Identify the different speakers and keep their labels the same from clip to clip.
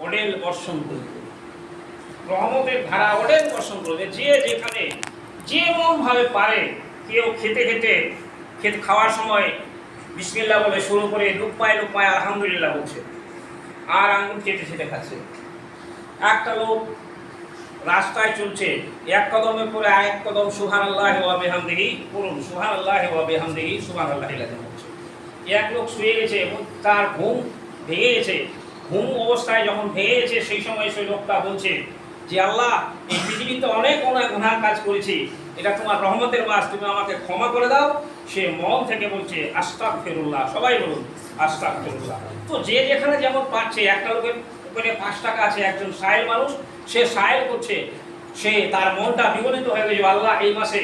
Speaker 1: অডেল বর্ষণ করবে। রহমতের ধারা অডেল বর্ষণ করবে। যে যেখানে যেমন ভাবে পারে, কেউ খেতে খেতে খেতে খাওয়ার সময় বিসমিল্লাহ বলে শুরু করে লুকমায় লুকমায় আলহামদুলিল্লাহ বলছে। আর আঙুল চেটে চেটে খাচ্ছে। একটা লোক রাস্তায় চলছে, এক কদমে পরে এক কদম সুহান আল্লাহ বেহামদেহি করুন সুহান আল্লাহ বেহামদেহি সুহান আল্লাহ হচ্ছে। এক লোক শুয়ে গেছে এবং তার ঘুম ভেঙে গেছে। ঘুম অবস্থায় যখন ভেঙেছে, সেই সময় সেই লোকটা বলছে যে, আল্লাহ, এই পৃথিবীতে অনেক অনেক গুনার কাজ করেছি। এটা তোমার রহমতের মাস তুমি আমাকে ক্ষমা করে দাও। সে মন থেকে বলছে আস্তাক ফেরুল্লাহ সবাই বলুন আস্তাক ফেরুল্লাহ তো যে যেখানে যেমন পাচ্ছে, একটা লোকের ওখানে পাঁচ টাকা আছে, একজন সাহেল মানুষ, সে সাহেল করছে, সে তার মনটা বিগলিত হয়ে গেছে আল্লাহ, এই মাসে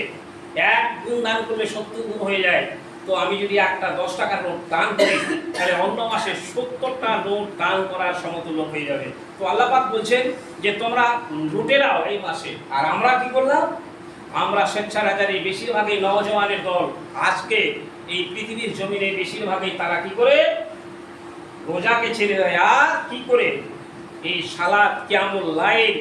Speaker 1: এক গুণ দান করলে সত্তর গুণ হয়ে যায়। তো আমি যদি একটা দশ টাকার নোট দান করি, তাহলে অন্য মাসে সত্তরটা নোট দান করার সমতুল্য হয়ে যাবে। তো আল্লাপাক বলছেন যে, তোমরা লুটে নাও এই মাসে। আর আমরা কি করলাম? আমরা স্বেচ্ছাচারী বেশিরভাগই নওজওয়ানের দল। আজকে এই পৃথিবীর জমিনে বেশিরভাগই তারা কি করে? রোজাকে ছেড়ে দেয়। আর কি করে? এই সালাদ, কিয়ামুল লাইল,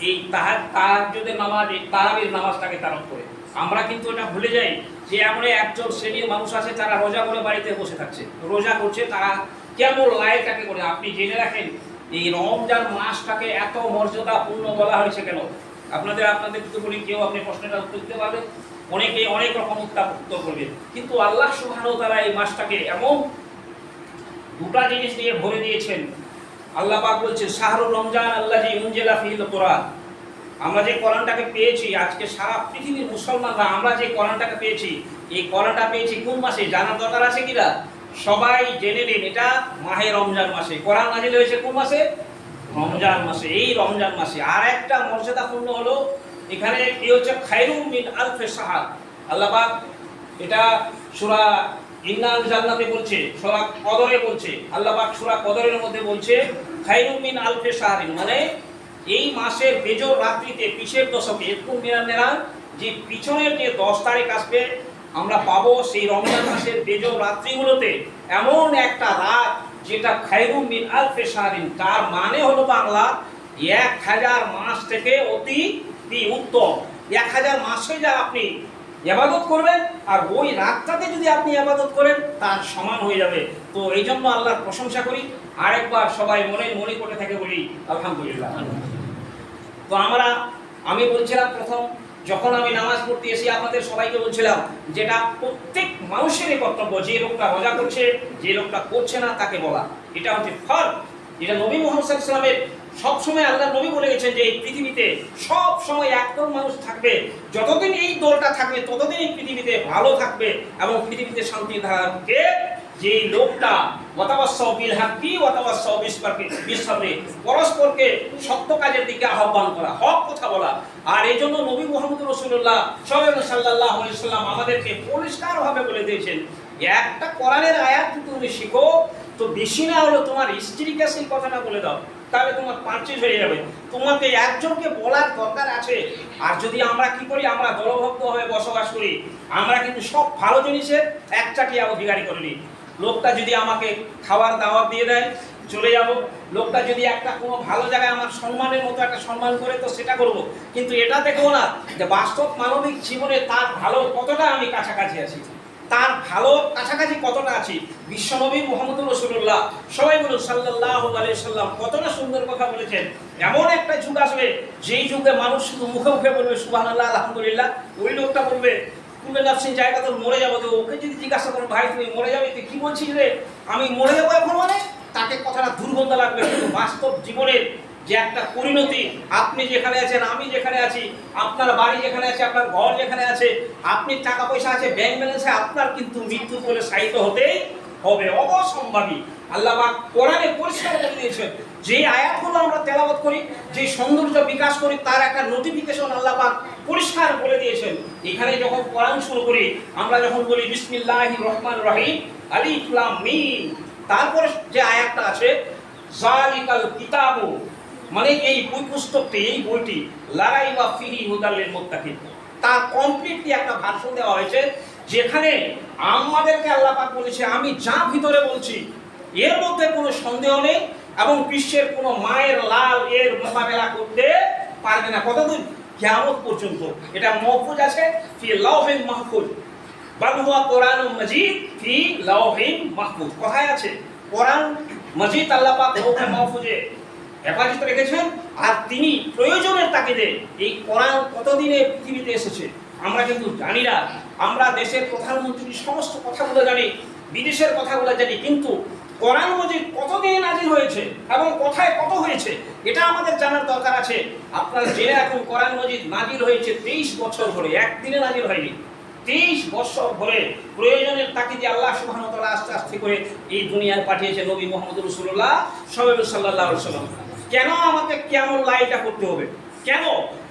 Speaker 1: এই তাহার তাহাজ্জুদের নামাজ, এই তারাবির নামাজটাকে তারক করে। আমরা কিন্তু এটা ভুলে যাই। যে এমন একজন শ্রেণির মানুষ আছে, তারা রোজা করে বাড়িতে বসে থাকছে। রোজা করছে, তারা কেমন লাইলটাকে করে? আপনি জেনে রাখেন, এই রমজান মাসটাকে এত মর্যাদাপূর্ণ বলা হয়েছে কেন? আপনাদের আপনাদের কিন্তু বলি, কেউ আপনি প্রশ্নটা উত্তর দিতে পারবেন অনেকে অনেক রকম উত্তাপ উত্তর করবে। কিন্তু আল্লাহ সুবহানাহু তারা এই মাসটাকে এমন দুটা জিনিস দিয়ে ভরে দিয়েছেন। আল্লাহ বলছে শাহরুর রমজান আল্লাহ জি উনজেলা ফিল কোরআন। আমরা যে কোরআনটাকে পেয়েছি, আজকে সারা পৃথিবীর মুসলমানরা আমরা যে কোরআনটাকে পেয়েছি, এই কোরআনটা পেয়েছি কোন মাসে? জানার দরকার আছে কিনা সবাই জেনে নিন, এটা মাহে রমজান মাসে। কোরআন নাজিল হয়েছে কোন মাসে? রমজান মাসে, এই রমজান মাসে। আর একটা মর্যাদাপূর্ণ হলো, এখানে কি হচ্ছে খায়রুম মিন আলফে সাহার আল্লাহ পাক এটা সূরা ইন্নাল জান্নাতে বলছে, সূরা কদরে বলছে। আল্লাহ পাক সূরা কদরের মধ্যে বলছে খায়রুম মিন আলফে সাহারিন মানে এই মাসের বেজর রাত্রিতে পিছের দশকে এরকম মেরা যে পিছনের যে দশ তারিখ আসবে, আমরা পাবো সেই রমজান মাসের বেজর রাত্রিগুলোতে এমন একটা রাত যেটা খায়রুম মিন আলফে সাহারিন তার মানে হলো বাংলা, এক হাজার মাস থেকে অতি উত্তম। এক হাজার মাসে যা আপনি এবাদত করবেন, আর ওই রাতটাতে যদি আপনি এবাদত করেন, তার সমান হয়ে যাবে। তো এই জন্য আল্লাহর প্রশংসা করি। আরেকবার সবাই মনে মনে করে থাকে বলি, আলহামদুলিল্লাহ। তো আমরা, আমি বলছিলাম প্রথম, যখন আমি নামাজ পড়তে এসে আপনাদের সবাইকে বলছিলাম যেটা প্রত্যেক মানুষেরই কর্তব্য, যে লোকটা রোজা করছে, যে লোকটা করছে না, তাকে বলা। এটা হচ্ছে ফল। যেটা নবী মোহাম্মদ সাল্লামের সবসময় আল্লাহ নবী বলে গেছেন যে এই পৃথিবীতে সব সময় একদল মানুষ থাকবে, যতদিন এই দলটা থাকবে, ততদিন এই পৃথিবীতে ভালো থাকবে এবং পৃথিবীতে শান্তি ধারণকে যে লোকটা পরস্পরকে সত্য কাজের দিকে আহ্বান করা, হক কথা বলা। আর এই জন্য নবী মুহাম্মদ রাসূলুল্লাহ সাল্লাল্লাহু আলাইহি সাল্লাম আমাদেরকে পরিষ্কারভাবে বলে দিয়েছেন, একটা কোরআনের আয়াত তুমি শিখো, তো বেশি না হলো তোমার স্ত্রীকে সেই কথাটা বলে দাও, তাহলে তোমার পারচেজ হয়ে যাবে। তোমাকে একজনকে বলার দরকার আছে। আর যদি আমরা কি করি, আমরা দলভক্ত হয়ে বসবাস করি, আমরা কিন্তু সব ভালো জিনিসের এক চাটিয়া অধিকারী করে নিই। লোকটা যদি আমাকে খাবার দাওয়াত দিয়ে দেয়, চলে যাব। লোকটা যদি একটা কোনো ভালো জায়গায় আমার সম্মানের মতো একটা সম্মান করে, তো সেটা করব। কিন্তু এটা দেখব না, যে বাস্তব মানবিক জীবনে তার ভালো কতটা আমি কাছাকাছি আছি। তার ভালো কাছাকাছি কতটা আছি? বিশ্বনবী মোহাম্মদ রসুল্লাহ সবাই বলুন সাল্লাহ আলিয়া সাল্লাম কতটা সুন্দর কথা বলেছেন। এমন একটা যুগ আসবে, যেই যুগে মানুষ শুধু মুখে মুখে বলবে সুবাহ আলহামদুলিল্লাহ। ওই লোকটা বলবে তুমি সিং জায়গা তো মরে যাব ওকে যদি জিজ্ঞাসা করো, ভাই, তুমি মরে যাবে, তুই কি বলছিস রে? আমি মরে যাব এখন মানে? তাকে কথাটা দুর্গন্ধ লাগবে। কিন্তু বাস্তব জীবনের যে একটা পরিণতি, আপনি যেখানে আছেন, আমি যেখানে আছি, আপনার বাড়ি যেখানে আছে, আপনার ঘর যেখানে আছে, আপনি টাকা পয়সা আছে ব্যাংক ব্যালেন্সে আপনার কিন্তু মৃত্যু বলে সাহিত্য হতেই হবে অবসম্ভাবী আল্লাহ কোরআনে পরিষ্কার করে দিয়েছেন, যে আয়াতগুলো আমরা তেলাবত করি, যে সৌন্দর্য বিকাশ করি, তার একটা নোটিফিকেশন আল্লাহ পরিষ্কার বলে দিয়েছেন। এখানে যখন কোরআন শুরু করি, আমরা যখন বলি, বিসমিল্লাহির রহমান রহিম, আলিফ লাম মিম তারপরে যে আয়াতটা আছে জালিকাল কিতাবু মানে এই বই পুস্তকটি এই বইটি লারাই বা ফিরি হুদাল্লের মোত্তাকিন। তার কমপ্লিটলি একটা ভাষণ দেওয়া হয়েছে যেখানে আমাদেরকে আল্লাহ পাক বলেছে, আমি যা ভিতরে বলছি, এর মধ্যে কোনো সন্দেহ নেই এবং বিশ্বের কোনো মায়ের লাল এর মোকাবেলা করতে পারবে না। কতদিন? কিয়ামত পর্যন্ত। এটা মহফুজ আছে, ফি লাউহিন মাহফুজ। বাল হুয়া কোরআনুম মাজিদ, ফি লাউহিন মাহফুজ। কথায় আছে, কোরআন মাজিদ আল্লাহ পাক লৌহে মাহফুজে হেফাজত রেখেছেন, আর তিনি প্রয়োজনের তাগিদে এই কোরআন কতদিনে পৃথিবীতে এসেছে? আমরা কিন্তু জানি না। আমরা দেশের প্রধানমন্ত্রীর সমস্ত কথাগুলো জানি, বিদেশের কথাগুলো জানি, কিন্তু কোরআন মজিদ কতদিন নাজিল হয়েছে এবং কোথায় কত হয়েছে, এটা আমাদের জানার দরকার আছে। আপনারা জেনে এখন কোরআন মজিদ নাজিল হয়েছে তেইশ বছর ধরে, একদিনে নাজিল হয়নি। তেইশ বছর ধরে প্রয়োজনের তাকিদে আল্লাহ সুবহানাহু আস্তে আস্তে করে এই দুনিয়ায় পাঠিয়েছে নবী মোহাম্মদ রসুল্লাহ সাল্লাল্লাহু আলাইহি সাল্লাম কেন আমাকে কেমন লাইটা করতে হবে? কেন?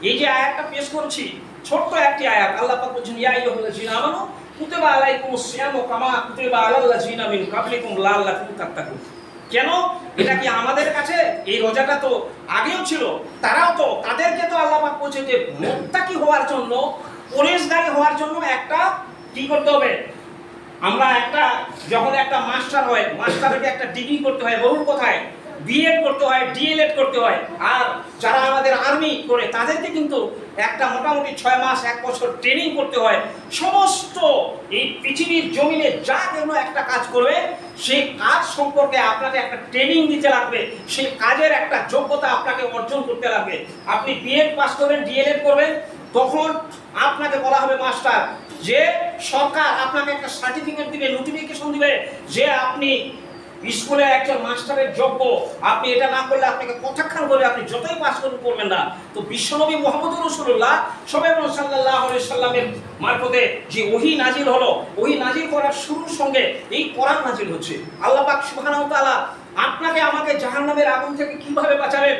Speaker 1: এই যে আয়াতটা পেশ করছি ছোট্ট একটি আয়াত, আল্লাহ পাক বলছেন, ইয়া আইয়ুহাল্লাযীনা আমানু কুতিবা আলাইকুমুস সিয়ামু কামা কুতিবা আলাল্লাযীনা মিন ক্বাবলিকুম লাআল্লাকুম তাত্তাকুন। কেন? এটা কি আমাদের কাছে? এই রোজাটা তো আগেও ছিল, তারাও তো, তাদেরকে তো আল্লাহ পাক বলছে যে মুত্তাকি হওয়ার জন্য, পরেশগারী হওয়ার জন্য একটা কি করতে হবে? আমরা একটা, যখন একটা মাস্টার হয়, মাস্টারকে একটা ডিগ্রি করতে হয় বহু কোথায়? বিএড করতে হয় ডিএলএড করতে হয়। আর যারা আমাদের আর্মি করে, তাদেরকে কিন্তু একটা মোটামুটি ছয় মাস, এক বছর ট্রেনিং করতে হয়। সমস্ত এই পৃথিবীর জমিনে যা কেন একটা কাজ করবে, সেই কাজ সম্পর্কে আপনাকে একটা ট্রেনিং দিতে লাগবে। সেই কাজের একটা যোগ্যতা আপনাকে অর্জন করতে লাগবে। আপনি বিএড পাস করবেন ডিএলএড করবেন, তখন আপনাকে বলা হবে মাস্টার যে সরকার আপনাকে একটা সার্টিফিকেট দিবে নোটিফিকেশন দিবে যে আপনি স্কুলে একজন মাস্টারের যোগ্য, আপনি এটা না করলে আপনাকে কথাক্ষণ বলে আপনি যতই পাস করুন, করবেন না। তো বিশ্বনবী মোহাম্মদ রসুল্লাহ সবাই সাল্লাহ সাল্লামের মারফতে যে ওহি নাজিল হলো, ওহি নাজিল করার শুরুর সঙ্গে এই কোরআন নাজিল হচ্ছে। আল্লাহ পাক সুবহানাহু তাআলা আপনাকে আমাকে জাহান্নামের আগুন থেকে কীভাবে বাঁচাবেন?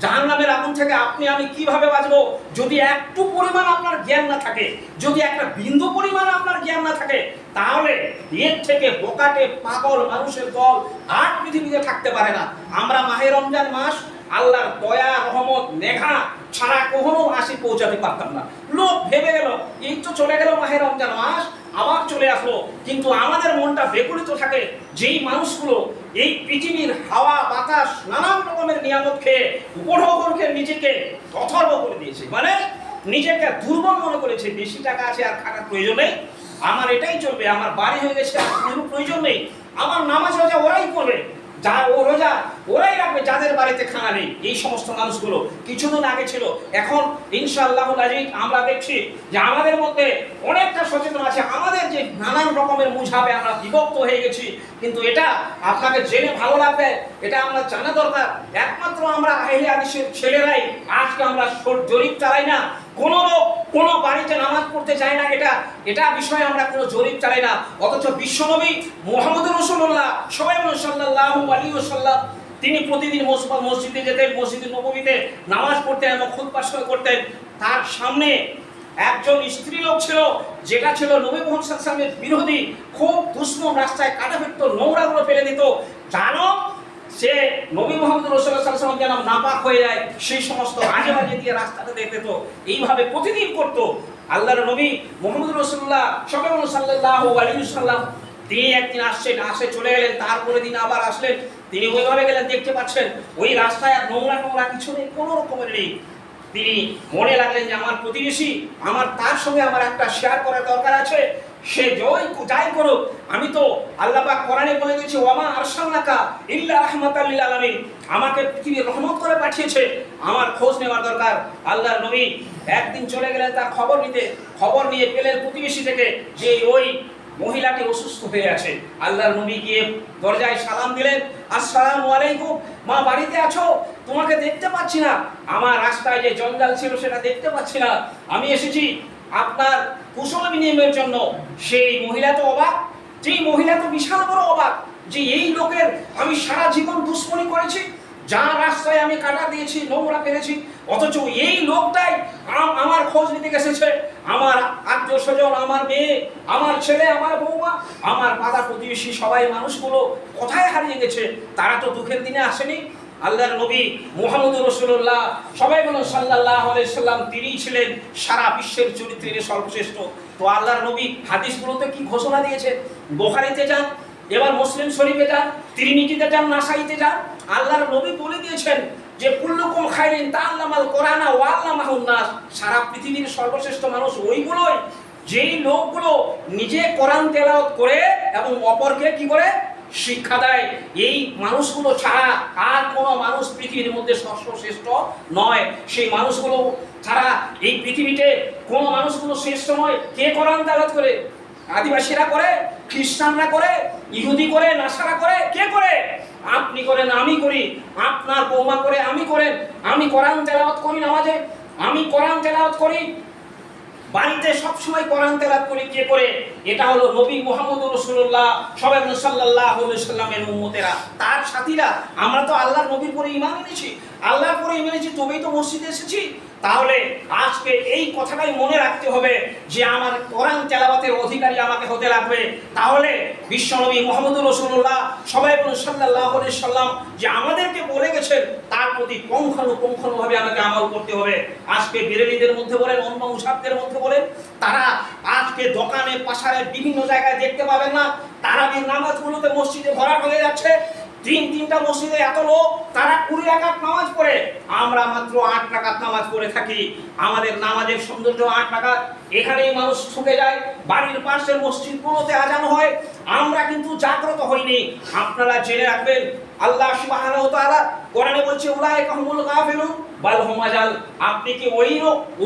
Speaker 1: জাহান্নামের আগুন থেকে আপনি, আমি কীভাবে বাঁচবো? যদি একটু পরিমাণ আপনার জ্ঞান না থাকে, যদি একটা বিন্দু পরিমাণ আপনার জ্ঞান না থাকে, তাহলে এর থেকে বোকাটে পাগল মানুষের দল আর পৃথিবীতে থাকতে পারে না। আমরা মাহে রমজান মাস আল্লাহর দয়া, রহমত মেঘা ছাড়া কখনো আসি পৌঁছাতে পারতাম না। লোক ভেবে গেল, এই তো চলে গেল মাহে রমজান মাস, আবার চলে আসলো। কিন্তু আমাদের মনটা বেকুলিত থাকে, যেই মানুষগুলো এই পৃথিবীর হাওয়া, বাতাস, নানান রকমের নিয়ামত খেয়ে উপঢৌকনকে নিজেকে অথর্ব করে দিয়েছে। মানে নিজেকে দুর্বল মনে করেছে, বেশি টাকা আছে আর খাটার প্রয়োজন নেই। আমার এটাই চলবে, আমার বাড়ি হয়ে গেছে, আর প্রয়োজন নেই। আমার নামাজ রোজা ওরাই করবে। যা ও রোজা, ওরাই রাখবে, যাদের বাড়িতে খানা নেই। এই সমস্ত মানুষগুলো কিছুদিন আগে ছিল। এখন ইনশাআল্লাহ আজিজ আমরা দেখছি যে আমাদের মধ্যে অনেকটা সচেতন আছে। আমাদের যে নানান রকমের মুঝাবে আমরা বিভক্ত হয়ে গেছি। কিন্তু এটা আপনাকে জেনে ভালো লাগবে, এটা আমরা জানা দরকার। একমাত্র আমরা আহিলে আদিসের ছেলেরাই, আজকে আমরা জরিপ চালাই না। কোন লোক কোন বাড়িতে নামাজ পড়তে চায় না, এটা এটা বিষয়ে আমরা কোনো জরিপ চালাই না। অথচ বিশ্বনবী মোহাম্মদ রসুল্লাহ সবাই সাল্লাহ আলী সাল্লাম তিনি প্রতিদিন মসজিদ- যেতেন, মসজিদে নবমীতে নামাজ পড়তেন এবং খুদ করতেন। তার সামনে একজন স্ত্রী লোক ছিল, যেটা ছিল নবী মোহাম্মদ সাল্লামের বিরোধী, খুব দুশ্মন রাস্তায় কাটা ফেলতো নোংরাগুলো ফেলে দিত। জানো সে নবী মোহাম্মদ রসুল্লাহ সাল্লাম যেন নাপাক হয়ে যায়, সেই সমস্ত আজে বাজে দিয়ে রাস্তাটা দেখতে তো এইভাবে প্রতিদিন করতো। আল্লাহর নবী মোহাম্মদ রসুল্লাহ সবাই সাল্লাহ আলিউসাল্লাম তিনি একদিন আসছেন, আসে চলে গেলেন, তারপরে দিন আবার আসলেন। তিনি ওইভাবে গেলেন, দেখতে পাচ্ছেন ওই রাস্তায় আর নোংরা নোংরা কিছু নেই, কোনো রকমের নেই। তিনি মনে লাগলেন যে আমার প্রতিবেশী, আমার তার সঙ্গে আমার একটা শেয়ার করার দরকার আছে। সে জয় যাই করুক, আমি তো আল্লাহ পাক কোরআনে বলে দিয়েছি, ওয়ামা আরসালনাকা ইল্লা রাহমাতাল লিল আলামিন। আমাকে পৃথিবীর রহমত করে পাঠিয়েছে। আমার খোঁজ নেওয়ার দরকার। আল্লাহর নবী একদিন চলে গেলেন তার খবর নিতে, খবর নিয়ে পেলেন প্রতিবেশী থেকে যে ওই মহিলাটি অসুস্থ হয়ে আছে, আল্লাহর নবী গিয়ে দরজায় সালাম দিলেন, আসসালামু আলাইকুম, মা বাড়িতে আছো? তোমাকে দেখতে পাচ্ছি না। আমার রাস্তায় যে জঞ্জাল ছিল সেটা দেখতে পাচ্ছি না। আমি এসেছি আপনার কুশল বিনিময়ের জন্য সেই মহিলা তো অবাক, যেই মহিলা তো বিশাল বড় অবাক, যে এই লোকের আমি সারা জীবন দুশ্মনী করেছি যা রাস্তায় আমি কাটা দিয়েছি, নোংরা ফেলেছি, অথচ এই লোকটাই আম- আমার খোঁজ নিতে এসেছে। আমার আত্মীয় স্বজন, আমার মেয়ে, আমার ছেলে, আমার বৌমা, আমার পাড়া প্রতিবেশী সবাই মানুষগুলো কোথায় হারিয়ে গেছে, তারা তো দুঃখের দিনে আসেনি। আল্লাহর নবী মোহাম্মদ রসুল্লাহ সবাই বলুন সাল্লাহ সাল্লাম তিনিই ছিলেন সারা বিশ্বের চরিত্রের সর্বশ্রেষ্ঠ। তো আল্লাহর নবী হাদিসগুলোতে কি ঘোষণা দিয়েছে? বোখারিতে যান, এবার মুসলিম শরীফে যান তিরিমিটিতে যান, নাসাইতে যান, আল্লাহর নবী বলে দিয়েছেন যে, কুল্লুকুম খাইরিন তাআল্লামাল কোরআনা ওয়া আল্লামাহুন নাস। সারা পৃথিবীর সর্বশ্রেষ্ঠ মানুষ ওইগুলোই, যেই লোকগুলো নিজে কোরআন তেলাওয়াত করে এবং অপরকে কি করে? শিক্ষা দেয়। এই মানুষগুলো ছাড়া আর কোনো মানুষ পৃথিবীর মধ্যে সর্বশ্রেষ্ঠ নয়। সেই মানুষগুলো ছাড়া এই পৃথিবীতে কোনো মানুষগুলো শ্রেষ্ঠ নয়। কে কোরআন তেলাওয়াত করে? আদিবাসীরা করে, খ্রিস্টানরা করে, ইহুদি করে, নাসারা করে, কে করে? আপনি করেন, আমি করি। আপনার বৌমা করে, আমি করেন। আমি কোরআন তেলাওয়াত করি নামাজে। আমি কোরআন তেলাওয়াত করি। বাড়িতে সবসময় কোরআন তেলাত করি, কে করে? এটা হলো নবী মোহাম্মদ রসুল্লাহ সবাই সাল্লাহ সাল্লামের উম্মতেরা। তার সাথীরা, আমরা তো আল্লাহর নবীর পরে ইমান এনেছি। আল্লাহর পরে ইমান এনেছি, তবেই তো মসজিদে এসেছি। তাহলে আজকে এই কথাটাই মনে রাখতে হবে যে আমার কোরআন তেলাওয়াতের অধিকারী আমাকে হতে লাগবে। তাহলে বিশ্বনবী মোহাম্মদ রসুল্লাহ সবাই বলুন সাল্লাহ সাল্লাম যে আমাদেরকে বলে গেছেন, তার প্রতি পুঙ্খানুপুঙ্খানুভাবে আমাকে আমল করতে হবে। আজকে বিরেলিদের মধ্যে বলেন, অন্য মুসাফদের মধ্যে বলেন, তারা আজকে দোকানে পাশারে বিভিন্ন জায়গায় দেখতে পাবেন না। তারাবির নামাজগুলোতে মসজিদে ভরাট হয়ে যাচ্ছে। তিন তিনটা মসজিদে এত লোক, তারা কুড়ি রাকাত নামাজ পড়ে। আমরা মাত্র আট রাকাত নামাজ পড়ে থাকি। আমাদের নামাজের সৌন্দর্য আট রাকাত। এখানেই মানুষ ঠকে যায়। বাড়ির পাশের মসজিদগুলোতে আজানো হয়। আমরা কিন্তু জাগ্রত হইনি। আপনারা জেনে রাখবেন, আল্লাহ ওয়া তাআলা কোরআনে বলছে, উলাইকা হুমুল গাফিলুন। বাল আপনি কি ওই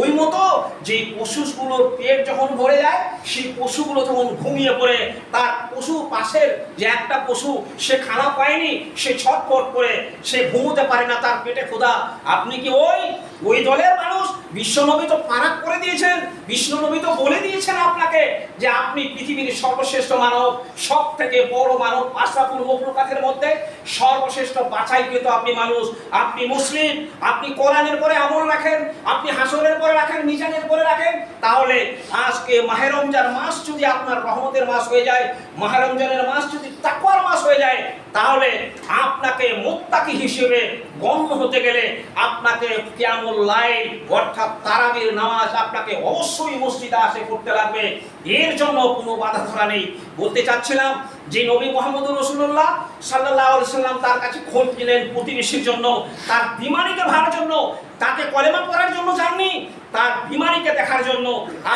Speaker 1: ওই মতো যে পশুগুলোর পেট যখন ভরে যায়, সেই পশুগুলো তখন ঘুমিয়ে পড়ে। তার পশু পাশের যে একটা পশু, সে খানা পায়নি, সে ছটফট করে, সে ঘুমোতে পারে না, তার পেটে খোদা আপনি কি ওই ওই দলের মানুষ বিশ্বনবী তো পারাক করে দিয়েছেন, বিশ্বনবী তো বলে দিয়েছেন আপনাকে যে আপনি পৃথিবীর সর্বশ্রেষ্ঠ মানব সব থেকে বড় মানব আশরাফুল মখলুকাতের মধ্যে সর্বশ্রেষ্ঠ বাছাইকৃত আপনি মানুষ, আপনি মুসলিম, আপনি কোরআনের পরে আমল রাখেন, আপনি হাসরের পরে রাখেন, মিজানের পরে রাখেন, তাহলে আজকে মাহে রমজান মাস যদি আপনার রহমতের মাস হয়ে যায়, মাহে রমজানের মাস যদি তাকওয়ার মাস হয়ে যায় তাহলে আপনাকে মোত্তাকি হিসেবে গণ্য হতে গেলে আপনাকে ক্যামল লাইল অর্থাৎ তারাবির নামাজ আপনাকে অবশ্যই মসজিদে আসে করতে লাগবে। এর জন্য কোনো বাধা ধরা নেই। বলতে চাচ্ছিলাম যে নবী মোহাম্মদ রসুল্লাহ সাল্লাহ সাল্লাম তার কাছে খোঁজ নিলেন প্রতিবেশীর জন্য, তার বিমানিকে ভাড়ার জন্য, তাকে কলেমা পড়ার জন্য যাননি, তার বিমানিকে দেখার জন্য।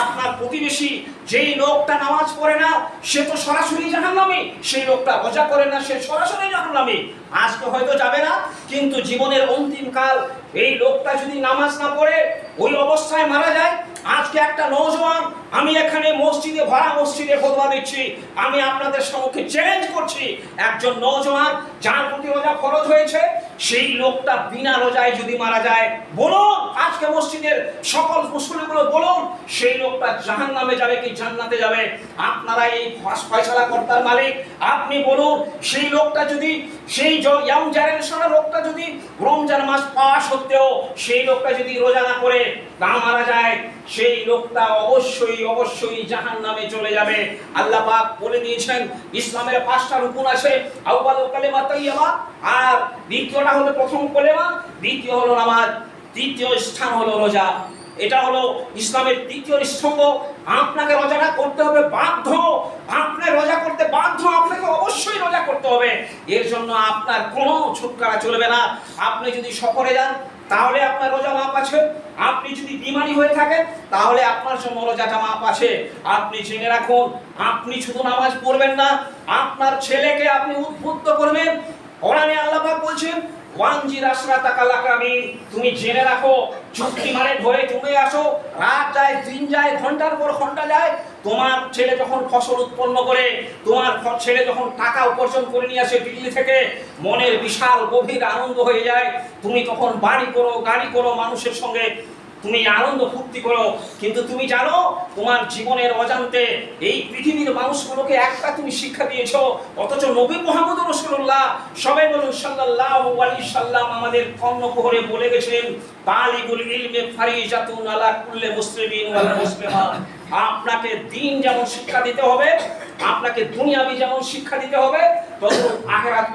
Speaker 1: আপনার প্রতিবেশী যেই লোকটা নামাজ পড়ে না, সে তো সরাসরি জাহান্নামী, সেই লোকটা রোজা করে না, সে সরাসরি জাহান্নামী। আজকে হয়তো যাবে না, কিন্তু জীবনের অন্তিম কাল, এই লোকটা যদি নামাজ না পড়ে ওই অবস্থায় মারা যায়। আজকে একটা নৌজওয়ান আমি এখানে মসজিদে, ভরা মসজিদে খোদবা দিচ্ছি। আমি আপনাদের সম্মুখে চ্যালেঞ্জ করছি। একজন নৌজওয়ান যার প্রতি রোজা খরচ হয়েছে, সেই লোকটা বিনা রোজায় যদি মারা যায়, বলুন, আজকে মসজিদের সকল মুসলিমগুলো বলুন, সেই লোকটা জাহান নামে যাবে কি জান্নাতে যাবে? আপনারা এই ফয়সালা কর্তার মালিক, আপনি বলুন, সেই লোকটা যদি, সেই ইয়াং জেনারেশনের লোকটা যদি রমজান মাস পাওয়া সত্ত্বেও, সেই লোকটা যদি রোজা না করে না মারা যায়, সেই লোকটা অবশ্যই অবশ্যই জাহান নামে চলে যাবে। আল্লাহ পাক বলে দিয়েছেন, ইসলামের পাঁচটা রুকুন আছে, আউয়াল কালেমা তাইয়্যিবা, আর দ্বিতীয়টা হলো প্রথম কলেমা, দ্বিতীয় হলো নামাজ, তৃতীয় স্থান হলো রোজা। এটা হলো ইসলামের তৃতীয় স্তম্ভ। আপনাকে রোজাটা করতে হবে বাধ্য। আপনার রোজা করতে বাধ্য, আপনাকে অবশ্যই রোজা করতে হবে। এর জন্য আপনার কোনো ছুটকারা চলবে না। আপনি যদি সফরে যান তাহলে আপনার রোজা মাপ আছে। আপনি যদি বিমারি হয়ে থাকেন, তাহলে আপনার জন্য রোজাটা মাপ আছে। আপনি জেনে রাখুন, আপনি শুধু নামাজ পড়বেন না, আপনার ছেলেকে আপনি উদ্বুদ্ধ করবেন। কোরআনে আল্লাহ পাক বলছেন ওয়ানজির আশরা টাকা লাগামি তুমি জেনে রাখো, চুক্তি মানে ধরে তুমি আসো, রাত যায়, দিন যায়, ঘণ্টার পর ঘণ্টা যায় তোমার ছেলে যখন ফসল উৎপন্ন করে, তোমার ছেলে যখন টাকা উপার্জন করে নিয়ে আসে দিল্লি থেকে, মনের বিশাল গভীর আনন্দ হয়ে যায়। তুমি তখন বাড়ি করো, গাড়ি করো মানুষের সঙ্গে। তুমি আনন্দ ফুর্তি করো। কিন্তু তুমি জানো, তোমার জীবনের অজান্তে এই পৃথিবীর মানুষগুলোকে একটা তুমি শিক্ষা দিয়েছ, অথচ নবী মোহাম্মদ রসুল্লাহ সবাই বলুন, সাল্লাল্লাহু আলাইহি সাল্লাম আমাদের কর্ণকুহরে বলে গেছেন তালিবুল ইলমে ফারিজাতুন আলা কুল্লি মুসলিমিন মুসলিমা। আপনাকে দিন যেমন শিক্ষা দিতে হবে, আপনাকে দুনিয়াবি যেমন শিক্ষা দিতে হবে আপনাকে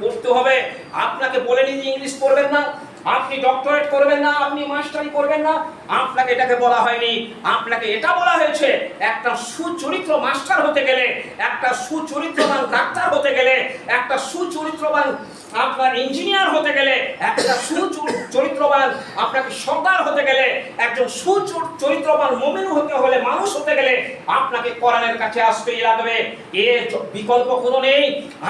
Speaker 1: পড়তে হবে। আপনাকে বলেনি যে ইংলিশ পড়বেন না। আপনি ডক্টরেট করবেন না, আপনি মাস্টারি করবেন না। আপনাকে এটাকে বলা হয়নি। আপনাকে এটা বলা হয়েছে, একটা সুচরিত্র মাস্টার হতে গেলে, একটা সুচরিত্রবান ডাক্তার হতে গেলে, একটা সুচরিত্রবান আপনার ইঞ্জিনিয়ার হতে গেলে একটা সুচরিত্রবান আপনাকে সরকার হতে গেলে একজন সুচরিত্রবান মমিন হতে হলে মানুষ হতে গেলে আপনাকে কোরআনের কাছে আসতেই লাগবে। এর বিকল্প কোনো নেই।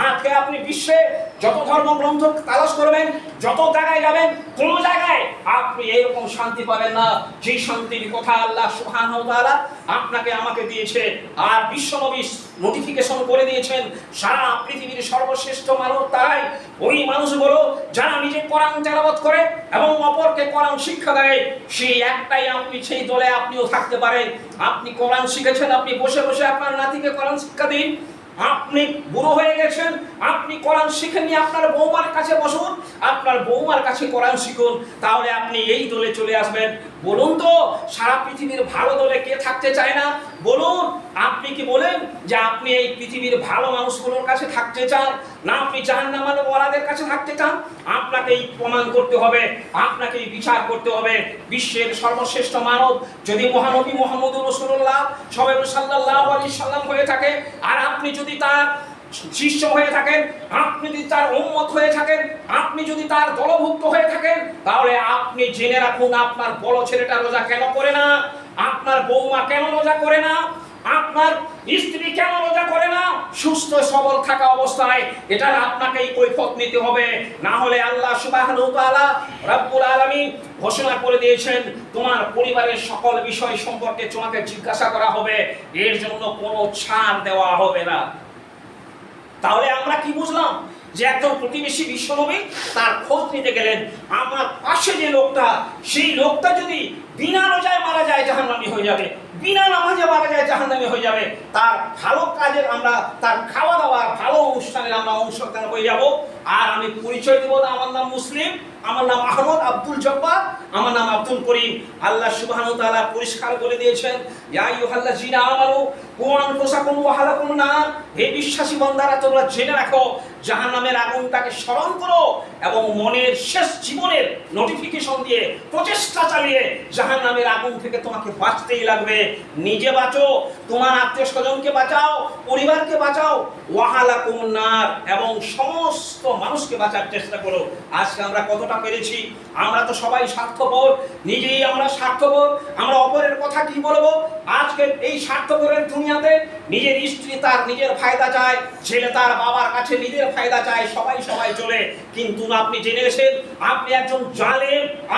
Speaker 1: আজকে আপনি বিশ্বে যত ধর্ম ধর্মগ্রন্থ তালাশ করবেন, যত জায়গায় যাবেন, কোন জায়গায় আপনি এরকম শান্তি পাবেন না। যে শান্তির কথা আল্লাহ ওয়া আপনাকে আমাকে দিয়েছে। আর বিশ্বনবী নোটিফিকেশন করে দিয়েছেন, সারা পৃথিবীর সর্বশ্রেষ্ঠ মানব তারাই ওই মানুষগুলো যারা নিজে কোরআন তেলাওয়াত করে এবং অপরকে কোরআন শিক্ষা দেয়, সেই একটাই আপনি, সেই দলে আপনিও থাকতে পারেন। আপনি কোরআন শিখেছেন, আপনি বসে বসে আপনার নাতিকে কোরআন শিক্ষা দিন। আপনি বুড়ো হয়ে গেছেন, আপনি কোরআন শিখেননি, আপনার বৌমার কাছে বসুন, আপনার বৌমার কাছে কোরআন শিখুন, তাহলে আপনি এই দলে চলে আসবেন। বলুন তো, সারা পৃথিবীর ভালো দলে কে থাকতে চায় না? বলুন, আপনি কি বলেন যে আপনি এই পৃথিবীর ভালো মানুষগুলোর কাছে থাকতে চান? না, আপনি জাহান্নামালে ওয়ালাদের কাছে থাকতে চান, আপনাকেই প্রমাণ করতে হবে, আপনাকেই বিচার করতে হবে। বিশ্বের সর্বশ্রেষ্ঠ মানব যদি মহানবী মোহাম্মদুর রসুল্লাহ সবাই সাল্লাল্লাহু আলাইহি সাল্লাম হয়ে থাকে, আর আপনি যদি তার শিষ্য হয়ে থাকেন, আপনি যদি তার উম্মত হয়ে থাকেন, আপনি যদি তার দলভুক্ত হয়ে থাকেন, তাহলে আপনি জেনে রাখুন আপনার বড় ছেলেটা রোজা কেন করে না, আপনার বৌমা কেন রোজা করে না আপনার স্ত্রী কেন রোজা করে না? সুস্থ, সবল থাকা অবস্থায় এটা আপনাকেই কৈফত নিতে হবে। না হলে আল্লাহ সুবহানাহু তাআলা রব্বুল আলামিন ঘোষণা করে দিয়েছেন, তোমার পরিবারের সকল বিষয় সম্পর্কে তোমাকে জিজ্ঞাসা করা হবে। এর জন্য কোনো ছাড় দেওয়া হবে না। তাহলে আমরা কি বুঝলাম? যে একজন প্রতিবেশী বিশ্বনবী তার খোঁজ নিতে গেলেন, আমার পাশে যে লোকটা, সেই লোকটা যদি বিনা রোজায় মারা যায়, জাহান্নামী হয়ে যাবে। বিনা নামাজে মারা যায়, জাহান্নামী হয়ে যাবে। তার ভালো কাজের আমরা, তার খাওয়া দাওয়ার ভালো অনুষ্ঠানের আমরা অংশগ্রহণ হয়ে যাব। আর আমি পরিচয় দেবো না, আমার নাম মুসলিম, আমার নাম আহমদ আব্দুল জব্বার, আমার নাম আব্দুল করিম। আল্লাহ সুবহানাহু ওয়া তাআলা পরিষ্কার করে দিয়েছেন, ইয়া আইয়ুহাল্লাযীনা আমানু কু আনফুসাকুম ওয়া আহলাকুম নার। হে বিশ্বাসী বান্দারা, তোমরা জেনে রাখো জাহান্নামের আগুনটাকে স্মরণ করো এবং মনের শেষ জীবনের নোটিফিকেশন দিয়ে প্রচেষ্টা চালিয়ে জাহান্নামের আগুন থেকে তোমাকে বাঁচতেই লাগবে। নিজে বাঁচো, তোমার আত্মীয় স্বজনকে বাঁচাও, পরিবারকে বাঁচাও। ওয়াহালাকুম নার এবং সমস্ত মানুষকে বাঁচার চেষ্টা করো। আজকে আমরা কতটা পেরেছি? আমরা তো সবাই স্বার্থপর, নিজেই আমরা স্বার্থপর। আমরা অপরের কথা কি বলব? আজকে এই স্বার্থপরের দুনিয়াতে নিজের স্ত্রী তার নিজের ফায়দা চায়, ছেলে তার বাবার কাছে নিজের ফায়দা চায়, সবাই সবাই চলে। কিন্তু আপনি জেনে আপনি একজন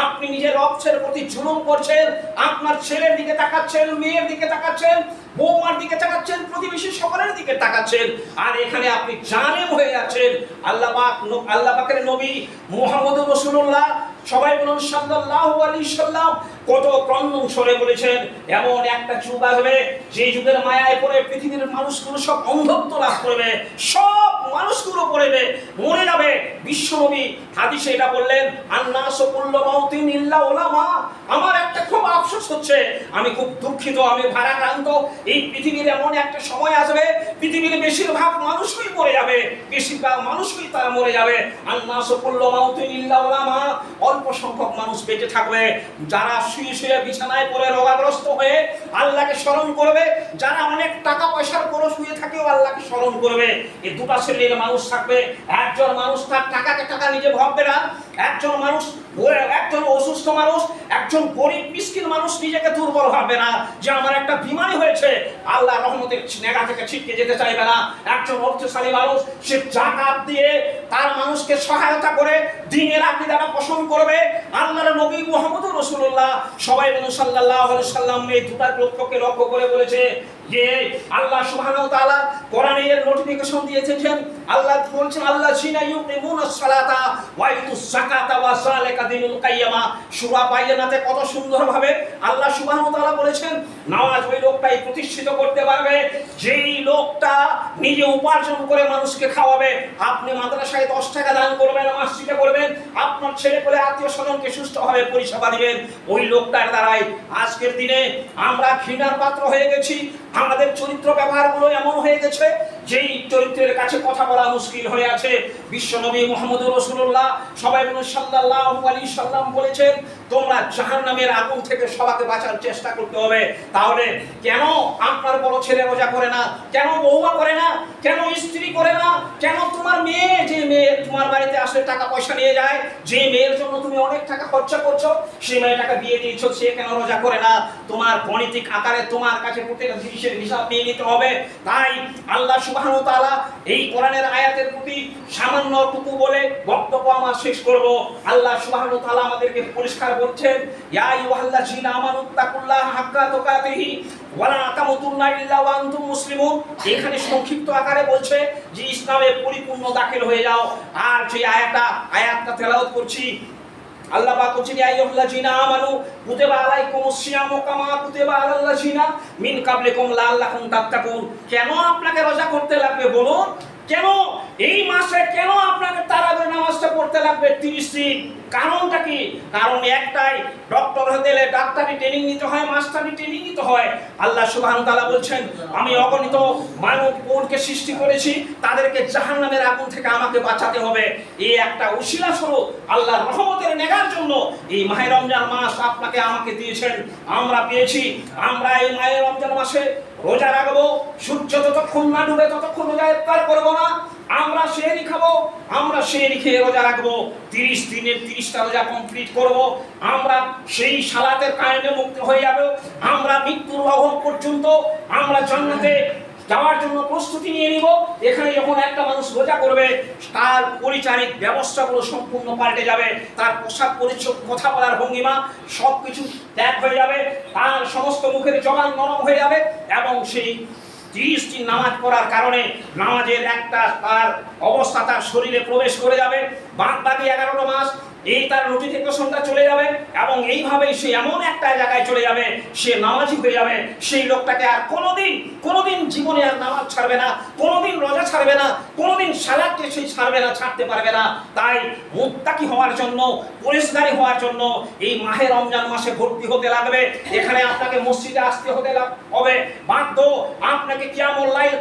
Speaker 1: আপনি নিজের অক্ষের প্রতি করছেন, আপনার ছেলের দিকে তাকাচ্ছেন, মেয়ের দিকে তাকাচ্ছেন, বৌমার দিকে তাকাচ্ছেন, প্রতিবেশী সকলের দিকে তাকাচ্ছেন। আর এখানে আপনি হয়ে যাচ্ছেন। আল্লাহ আল্লাহ পাকের নবী মুহাম্মদ রসুল্লাহ সবাই বলুন সাল্লাল্লাহু আলাইহি সাল্লাম, কত ক্রন্দন সরে বলেছেন, এমন একটা যুগ আসবে, যে যুগের মায়ায় পড়ে পৃথিবীর মানুষগুলো সব অন্ধত্ব লাভ করবে, সব মানুষগুলো পড়বে মনে যাবে। বিশ্বনবী হাদিসে এটা বললেন আন্না সকুল্ল মাউতিন ইল্লা উলামা। আমার একটা খুব আফসোস হচ্ছে। আমি খুব দুঃখিত, আমি ভারাক্রান্ত। এই পৃথিবীর এমন একটা সময় আসবে, পৃথিবীর বেশিরভাগ মানুষই মরে যাবে, বেশিরভাগ মানুষই তারা মরে যাবে। মাউতিন অল্প সংখ্যক মানুষ বেঁচে থাকবে। যারা শুয়ে শুয়ে বিছানায় পড়ে রোগাগ্রস্ত হয়ে আল্লাহকে স্মরণ করবে, যারা অনেক টাকা পয়সার পরও শুয়ে থাকেও আল্লাহকে স্মরণ করবে। এই দুটা শ্রেণির মানুষ থাকবে। একজন মানুষ তার টাকাকে টাকা নিজে ভাববে না। একজন মানুষ, একজন অসুস্থ মানুষ একজন গরিব, মিসকিন মানুষ নিজেকে দুর্বল ভাববে না যে আমার একটা বিমারি হয়েছে। আল্লাহ রহমতের নেগা থেকে ছিটকে যেতে চাইবে না। একজন অর্থশালী মানুষ, সে জাকাত দিয়ে তার মানুষকে সহায়তা করে দিনের আকিদাটা পোষণ করবে। আল্লাহর নবী মোহাম্মদ রসুল্লাহ সবাই বলুন সাল্লাহ সাল্লাম এই দুটার লক্ষ্যকে লক্ষ্য করে বলেছে যে আল্লাহ সুবহানাহু তাআলা কোরআনে এর নোটিফিকেশন দিয়েছেন, আল্লাহ বলছেন, আল্লাহ সিনা ইউকিমুনাস সালাতা ওয়া ইউতুস যাকাতা ওয়া যালিকা দিনুল কাইয়ামা। সূরা বাইয়ানাতে কত সুন্দরভাবে আল্লাহ সুবহানাহু তাআলা বলেছেন, নামাজ ওই লোকটাই প্রতিষ্ঠিত করতে পারবে, যেই লোকটা নিজে উপার্জন করে মানুষকে খাওয়াবে। আপনি মাদ্রাসায় দশ টাকা দান করবেন, মসজিদে করবেন আপনার ছেলে পেলে আত্মীয় স্বজনকে সুস্থভাবে পরিষেবা দিবেন। ওই লোকটার দ্বারাই আজকের দিনে আমরা ঘৃণার পাত্র হয়ে গেছি। আমাদের চরিত্র ব্যবহারগুলো এমন হয়ে গেছে যেই চরিত্রের কাছে কথা বলা মুশকিল হয়ে আছে বিশ্বনবী মোহাম্মদ রসুল্লাহ সবাই সাল্লাহ আলী সাল্লাম বলেছেন, তোমরা জাহান নামের আগুন থেকে সবাকে বাঁচার চেষ্টা করতে হবে। তাহলে কেন আপনার বড় ছেলে রোজা করে না? কেন বৌমা করে না? কেন স্ত্রী করে না? কেন তোমার মেয়ে, যে মেয়ে তোমার বাড়িতে আসলে টাকা পয়সা নিয়ে যায়, যে মেয়ের জন্য তুমি অনেক টাকা খরচা করছ, সেই মেয়েটাকে বিয়ে দিয়েছ, সে কেন রোজা করে না? তোমার গণিতিক আকারে তোমার কাছে প্রত্যেকটা জিনিসের হিসাব নিয়ে নিতে হবে। তাই আল্লাহ সুবহানাহু ওয়া এই কোরআনের আয়াতের প্রতি সামান্য টুকু বলে বক্তব্য আমার শেষ করব। আল্লাহ সুবহানাহু ওয়া তাআলা আমাদেরকে পরিষ্কার বলছেন ইয়া আইয়ুহাল্লাযীনা আমানু তাকুল্লাহা হাক্কা তুকাতিহি ওয়া লা তামুতুন্না ইল্লা ওয়া আনতুম এখানে সংক্ষিপ্ত আকারে বলছে যে, ইসলামে পরিপূর্ণ দাখিল হয়ে যাও। আর যে আয়াতটা আয়াতটা তেলাওয়াত করছি আল্লাহ পাক বলছেন, ইয়া আইয়ুহাল্লাযীনা আমানু, কুতিবা আলাইকুমুস সিয়ামু কামা কুতিবা আলাল্লাযিনা মিন কাবলিকুম লাআল্লাকুম তাত্তাকুন। কেন আপনাকে রোজা করতে লাগবে বলুন? কেন? এই মাসে কেন আপনাকে তারাবির নামাজটা পড়তে লাগবে? 30 দিন। কারণটা কি? কারণ একটাই, ডক্টর হতে গেলে ডাক্তারি ট্রেনিং নিতে হয় মাস্টারি ট্রেনিং নিতে হয়। আল্লাহ সুবহানাহু ওয়া তাআলা বলছেন, আমি অগণিত মানব কোনকে সৃষ্টি করেছি, তাদেরকে জাহান্নামের আগুন থেকে আমাকে বাঁচাতে হবে। এই একটা উশিলা স্বরূপ আল্লাহর রহমতের নেগার জন্য এই মাহে রমজান মাস আপনাকে আমাকে দিয়েছেন। আমরা পেয়েছি, আমরা এই মাহে রমজান মাসে রোজা রাখব, সূর্য যতক্ষণ না ডুবে ততক্ষণ রোজা ইফতার করব না। আমরা শেহরি খাব, আমরা শেহরি খেয়ে রোজা রাখব। তিরিশ দিনের তিরিশটা রোজা কমপ্লিট করব। আমরা সেই সালাতের কায়নে মুক্ত হয়ে যাব। আমরা মৃত্যুর অহম পর্যন্ত আমরা জন্মতে যাওয়ার জন্য প্রস্তুতি নিয়ে নিব। এখানে যখন একটা মানুষ রোজা করবে, তার পরিচারিক ব্যবস্থাগুলো সম্পূর্ণ পাল্টে যাবে। তার পোশাক পরিচ্ছদ, কথা বলার ভঙ্গিমা সব কিছু ত্যাগ হয়ে যাবে। তার সমস্ত মুখের জবান নরম হয়ে যাবে এবং সেই তিরিশটি নামাজ পড়ার কারণে নামাজের একটা তার অবস্থা তার শরীরে প্রবেশ করে যাবে। বাদ বাকি এগারোটা মাস এই তার নোটিফিকেশনটা চলে যাবে এবং এইভাবেই সে এমন একটা জায়গায় চলে যাবে, সে নামাজি হয়ে যাবে। সেই লোকটাকে আর কোনোদিন কোনোদিন জীবনে আর নামাজ ছাড়বে না, কোনোদিন রোজা ছাড়বে না, কোনোদিন সালাদকে সে ছাড়বে না, ছাড়তে পারবে না। তাই মুত্তাকি হওয়ার জন্য, পরিষ্কারী হওয়ার জন্য এই মাহে রমজান মাসে ভর্তি হতে লাগবে। এখানে আপনাকে মসজিদে আসতে হতে হবে। বাধ্য আপনাকে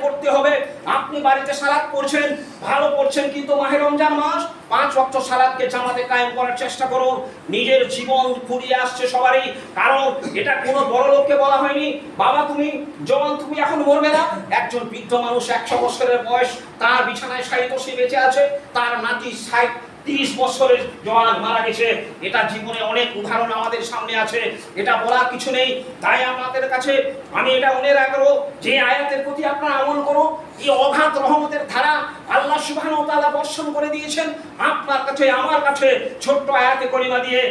Speaker 1: করতে হবে। আপনি বাড়িতে সালাদ পড়ছেন, ভালো পড়ছেন কিন্তু মাহে রমজান মাস, পাঁচ ওয়াক্ত সালাদকে জামাতে কায়েম করার চেষ্টা করুন। নিজের জীবন ফুরিয়ে আসছে সবারই, কারণ এটা কোনো বড় লোককে বলা হয়নি। বাবা তুমি জবান তুমি, এখন মরবে না। একজন বৃদ্ধ মানুষ একশো বছরের বয়স, তার বিছানায় শায়িত সে বেঁচে আছে, তার নাতি ষাট তিরিশ বছরের জওয়ান মারা গেছে। এটা জীবনে অনেক উদাহরণ আমাদের সামনে আছে। এটা বলার কিছু নেই। তাই আমাদের কাছে আমি এটা মনে রাখব, যে আয়াতের প্রতি আপনারা আমল করো এই অঘাত রহমতের ধারা আল্লাহ সুবহানাহু ওয়া তাআলা বর্ষণ করে দিয়েছেন, আপনার কাছে, আমার কাছে ছোট্ট আয়াতে করিমা দিয়ে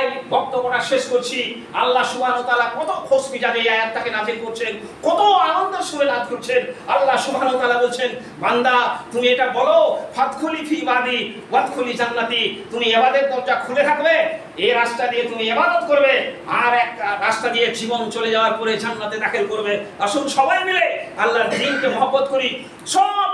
Speaker 1: এই বক্তব্যটা শেষ করছি। আল্লাহ সুবহানাহু ওয়া তাআলা কত খোশ মিজাজে এই আয়াতটাকে নাজিল করছেন, কত আনন্দের সুরে নাজ করছেন। আল্লাহ সুবহানাহু ওয়া তাআলা বলছেন, বান্দা, তুমি এটা বলো ফাতখুলি ফি বাদি ওয়াদখুলি জান্নাতি, তুমি এবাদের দরজা খুলে থাকবে, এই রাস্তা দিয়ে তুমি ইবাদত করবে, আর এক রাস্তা দিয়ে জীবন চলে যাওয়ার পরে জান্নাতে দাখিল করবে। আসুন সবাই মিলে আল্লাহর দিনকে মহব্বত করি, সব